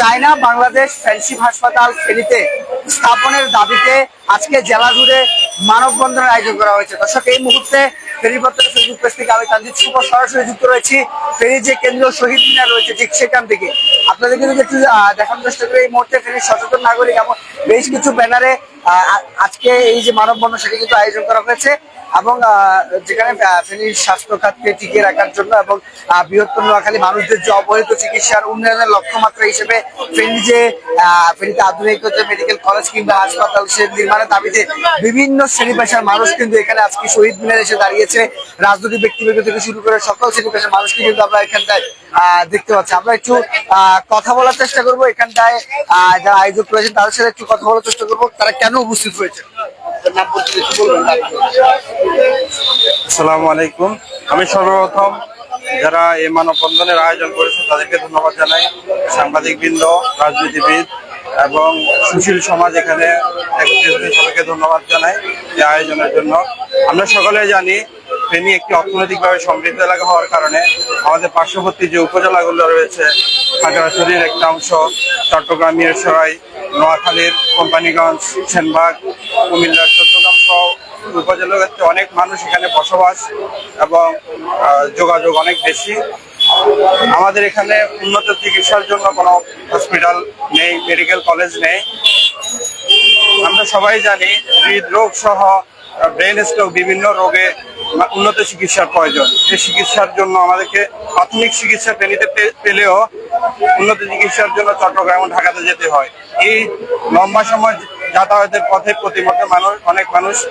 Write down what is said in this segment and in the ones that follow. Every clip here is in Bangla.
চায়না বাংলাদেশ ফ্রেন্ডশিপ হাসপাতাল ফেনীতে স্থাপনের দাবিতে আজকে জেলা জুড়ে মানববন্ধনের আয়োজন করা হয়েছে। দর্শক, এই মুহূর্তে ফেরিপত্র ফেসবুক পেজ থেকে আমি তানজিৎ শুভ সরাসরি যুক্ত রয়েছি। ফেরির যে কেন্দ্রীয় শহীদ মিনার রয়েছে ঠিক সেখান থেকে। আপনাদেরকে যদি একটু দেখানোর চেষ্টা করি, এই মুহূর্তে ফেরির সচেতন নাগরিক এমন বেশ কিছু ব্যানারে আজকে এই যে মানববন্ধন, সেটি কিন্তু আয়োজন করা হয়েছে। এবং যেখানে ফেনীর স্বাস্থ্য খাতকে টিকিয়ে রাখার জন্য এবং বৃহত্তর নোয়াখালী মানুষদের যে অবহেলিত চিকিৎসার উন্নয়নের লক্ষ্যমাত্রা হিসেবে ফেনী যে ফেনীতে আধুনিক মেডিকেল কলেজ কিংবা হাসপাতাল সে নির্মাণের দাবিতে বিভিন্ন শ্রেণি পেশার মানুষ কিন্তু এখানে আজকে শহীদ মিনার এসে দাঁড়িয়েছে। রাজনৈতিক ব্যক্তিবর্গ থেকে শুরু করে সকল শ্রেণি পেশার মানুষকে কিন্তু আমরা এখানটায় দেখতে পাচ্ছি। আমরা একটু কথা বলার চেষ্টা করব এখানটায় যারা আয়োজক রয়েছেন তাদের সাথে একটু কথা বলার চেষ্টা করব। তারা কেন উপস্থিত হয়েছে? আসসালামু আলাইকুম। আমি সর্বপ্রথম যারা এই মানববন্ধনের আয়োজন করেছে, তাদেরকে ধন্যবাদ জানাই। সাংবাদিকবৃন্দ, রাজনীতিবিদ এবং সুশীল সমাজ এখানে সবাইকে ধন্যবাদ জানাই এই আয়োজনের জন্য। আমরা সকলে জানি, ফেনী একটি অর্থনৈতিকভাবে সমৃদ্ধ এলাকা হওয়ার কারণে আমাদের পার্শ্ববর্তী যে উপজেলাগুলো রয়েছে, খাগড়াছড়ির একটা অংশ, চট্টগ্রাম, মিরসরাই নোয়াখালীর কোম্পানিগঞ্জ, সেনবাগ, কুমিল্লার চট্টগ্রাম সহ উপজেলাতে অনেক মানুষ এখানে বসবাস এবং যোগাযোগ অনেক বেশি। আমাদের এখানে উন্নত চিকিৎসার জন্য কোনো হসপিটাল নেই, মেডিকেল কলেজ নেই। আমরা সবাই জানি হৃদরোগ সহ ব্রেন স্ট্রোক বিভিন্ন রোগে উন্নত চিকিৎসার প্রয়োজন। এই চিকিৎসার জন্য আমাদেরকে প্রাথমিক চিকিৎসা পেলেও উন্নত চিকিৎসার জন্য চট্টগ্রাম ঢাকাতে যেতে হয়। এই লম্বা সময় যাতায়াতের পথে প্রতিমধ্যে মানুষ, অনেক মানুষ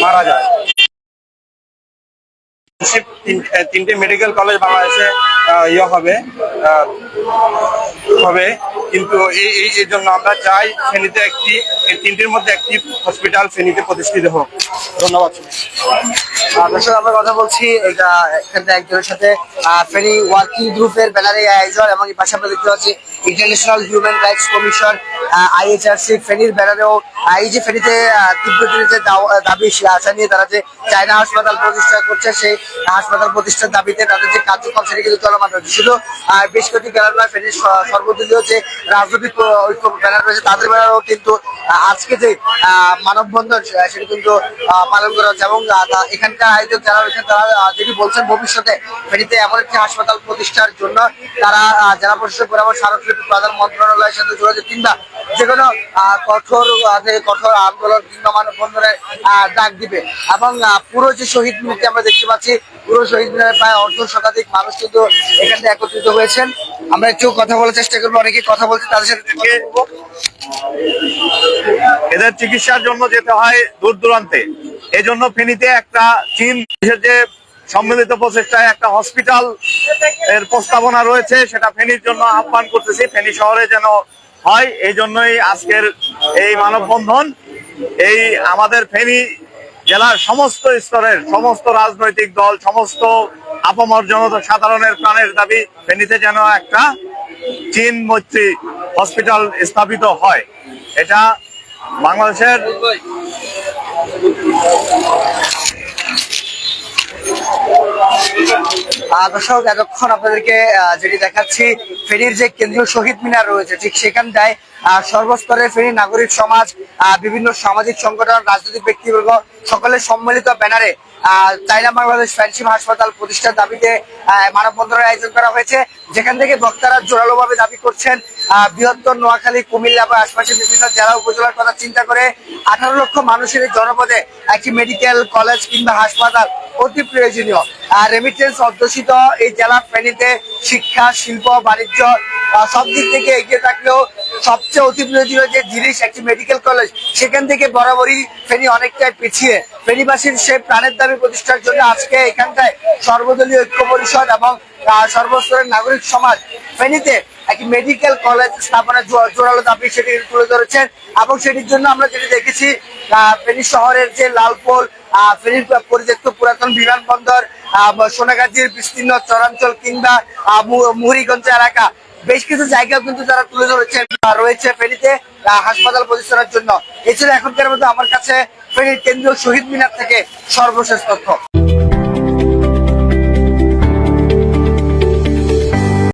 মারা যায়। তিন- তিনটে মেডিকেল কলেজ বাংলাদেশে ইয়ে হবে হবে। কিন্তু এই এই জন্য আমরা চাই ফেনীতে একটি এই তিনটির মধ্যে একটি হসপিটাল ফেনীতে প্রতিষ্ঠিত হোক। ধন্যবাদ। দর্শক, আমরা কথা বলছি, এটা এখানে একজনের সাথে ফেনী ওয়ার্কিং গ্রুপের ব্যানারে আয়োজন, এবং পাশে আমরা দেখতে পাচ্ছি international human rights commission IHRC ফেনীর ব্যানারেও যে ফেনীতে দাবি নিয়ে তারা যে চায়না হাসপাতাল প্রতিষ্ঠা করছে, সেই হাসপাতাল প্রতিষ্ঠার দাবিতে তাদের যে কার্যক্রম, সেটা কিন্তু চলমান রয়েছে। শুধু বেশ কয়েকটি ব্যানার ফেনীর সর্বদলীয় যে রাজনৈতিক ঐক্য ব্যানার রয়েছে, তাদের ব্যানারও কিন্তু আজকে যে মানববন্ধন সেটা কিন্তু পালন করা হচ্ছে এবং এখানকার আয়োজক যারা রয়েছেন, তারা বলছেন, ভবিষ্যতে ফেনীতে এমন একটি হাসপাতাল প্রতিষ্ঠার জন্য তারা জেলা প্রশাসক প্রধান মন্ত্রণালয়ের সাথে যোগাযোগ কিংবা যে কোনো কঠোর কঠোর আন্দোলন কিংবা মানববন্ধনের ডাক দিবে। এবং পুরো যে শহীদ মিনারটি আমরা দেখতে পাচ্ছি, পুরো শহীদ মিনারে প্রায় অর্ধ শতাধিক মানুষ কিন্তু এখানে একত্রিত হয়েছেন। আমরা একটু কথা বলার চেষ্টা করব, অনেকে কথা বলছে, তাদের সাথে এদের চিকিৎসার জন্য যেতে হয় দূর দূরান্তে। এই জন্য ফেনীতে একটা চীন যে সম্মিলিত প্রচেষ্টায় একটা হসপিটাল এর প্রস্তাবনা রয়েছে, সেটা ফেনীর জন্য আহ্বান করতেছি। ফেনী শহরে যেন হয়, এই জন্যই আজকের এই মানববন্ধন, এই আমাদের ফেনী জেলার সমস্ত স্তরের, সমস্ত রাজনৈতিক দল, সমস্ত আপামর জনতা সাধারণের প্রাণের দাবি ফেনীতে যেন একটা চীন মৈত্রী হসপিটাল স্থাপিত হয়। এটা বাংলাদেশের দর্শক, এতক্ষণ আপনাদেরকে যেটি দেখাচ্ছি, ফেনীর যে কেন্দ্রীয় শহীদ মিনার রয়েছে, ঠিক সেখানটায় সর্বস্তরের ফেনী নাগরিক সমাজ বিভিন্ন সামাজিক সংগঠন, রাজনৈতিক ব্যক্তিবর্গ সকলের সম্মিলিত ব্যানারে চাইনা বাংলাদেশ হাসপাতাল প্রতিষ্ঠার দাবিতে মানববন্ধনের আয়োজন করা হয়েছে। যেখান থেকে বক্তারা জোরালোভাবে দাবি করছেন বৃহত্তর নোয়াখালী, কুমিল্লা বা আশপাশের বিভিন্ন জেলা উপজেলার কথা চিন্তা করে, আঠারো লক্ষ মানুষের জনপদে একটি মেডিকেল কলেজ কিংবা হাসপাতাল অতি প্রয়োজনীয়। আর রেমিটেন্স অধ্যুষিত এই জেলা ফেনীতে শিক্ষা, শিল্প, বাণিজ্য সব দিক থেকে এগিয়ে থাকলেও সবচেয়ে অতি প্রয়োজনীয় যে জিনিস একটি মেডিকেল কলেজ সেখান থেকে বরাবরই ফেনী অনেকটাই পিছিয়ে। ফেনীবাসীর সে প্রাণের দাবি প্রতিষ্ঠার জন্য আজকে এখানটায় সর্বদলীয় ঐক্য পরিষদ এবং সর্বস্তরের নাগরিক সমাজ ফেনীতে একটি মেডিকেল কলেজ স্থাপনের জোরালো দাবি সেটি তুলে ধরেছেন। এবং সেটির জন্য আমরা যেটি দেখেছি ফেনী শহরের যে লালপোল পরিত্যক্ত পুরাতন বিমানবন্দর সোনাগাজীর বিস্তীর্ণ চরাঞ্চল কিংবা মুহুরীগঞ্জ এলাকা। বেশ কিছু জায়গা কিন্তু তারা তুলে ধরেছে রয়েছে ফেনীতে হাসপাতাল প্রতিষ্ঠানের জন্য। এছাড়া এখনকার মধ্যে আমার কাছে ফেনীর কেন্দ্রীয় শহীদ মিনার থেকে সর্বশেষ তথ্য।